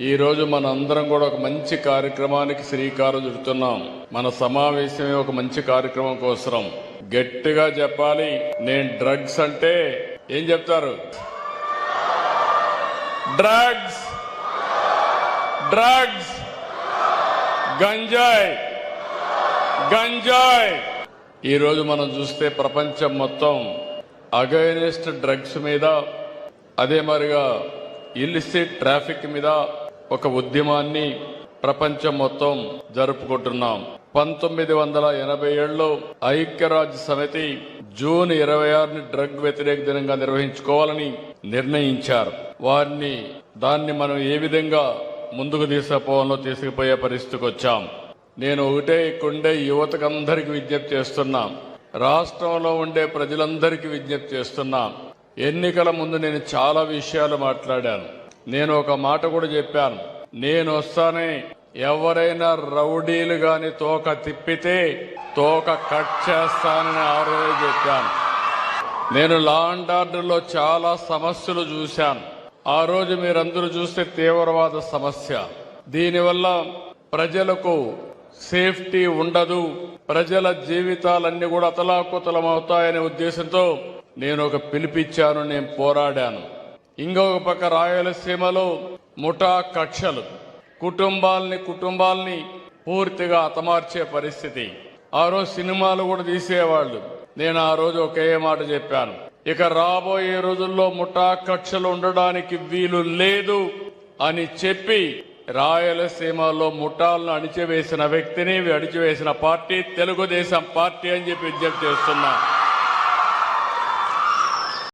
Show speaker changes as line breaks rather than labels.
ఈరోజు మన అందరం కూడా ఒక మంచి కార్యక్రమానికి శ్రీకారం చుడుతున్నాం. మన సమావేశమే ఒక మంచి కార్యక్రమం కోసం గట్టిగా చెప్పాలి నేను డ్రగ్స్ అంటే ఏం చెప్తారు? డ్రగ్స్. డ్రగ్స్. గంజాయ్. గంజాయ్. ఈరోజు మనం చూస్తే ప్రపంచం మొత్తం అగైనెస్ట్ డ్రగ్స్ మీద అదే మరిగా ఇల్లిసిట్ ట్రాఫిక్ మీద ఒక ఉద్యమాన్ని ప్రపంచం మొత్తం జరుపుకుంటున్నాం. పంతొమ్మిది వందల ఎనభై ఏడులో ఐక్యరాజ్య సమితి జూన్ ఇరవై ఆరుని డ్రగ్ వ్యతిరేక దినంగా నిర్వహించుకోవాలని నిర్ణయించారు. వారిని దాన్ని మనం ఏ విధంగా ముందుకు తీసుకుపోవాలో తీసుకుపోయే పరిస్థితికి వచ్చాం. నేను ఒకటే కొండే యువతకందరికి విజ్ఞప్తి చేస్తున్నా. రాష్ట్రంలో ఉండే ప్రజలందరికీ విజ్ఞప్తి చేస్తున్నా. ఎన్నికల ముందు నేను చాలా విషయాలు మాట్లాడాను. నేను ఒక మాట కూడా చెప్పాను. నేను వస్తానే ఎవరైనా రౌడీలు గాని తోక తిప్పితే తోక కట్ చేస్తానని ఆ రోజే చెప్పాను. నేను లా అండ్ ఆర్డర్లో చాలా సమస్యలు చూశాను. ఆ రోజు మీరందరూ చూస్తే తీవ్రవాద సమస్య. దీనివల్ల ప్రజలకు సేఫ్టీ ఉండదు. ప్రజల జీవితాలన్నీ కూడా అతలాకుతలమవుతాయనే ఉద్దేశంతో నేను ఒక పిలిపిచ్చాను నేను పోరాడాను. ఇంకొక పక్క రాయలసీమలో ముఠా కక్షలు. కుటుంబాల్ని కుటుంబాల్ని పూర్తిగా హతమార్చే పరిస్థితి. ఆ రోజు సినిమాలు కూడా తీసేవాళ్ళు. నేను ఆ రోజు ఒకే మాట చెప్పాను. ఇక రాబోయే రోజుల్లో ముఠా కక్షలు ఉండడానికి వీలు లేదు అని చెప్పి రాయలసీమలో ముఠాలను అణిచివేసిన వ్యక్తిని అణిచివేసిన పార్టీ తెలుగుదేశం పార్టీ అని చెప్పి విజ్ఞప్తి చేస్తున్నా.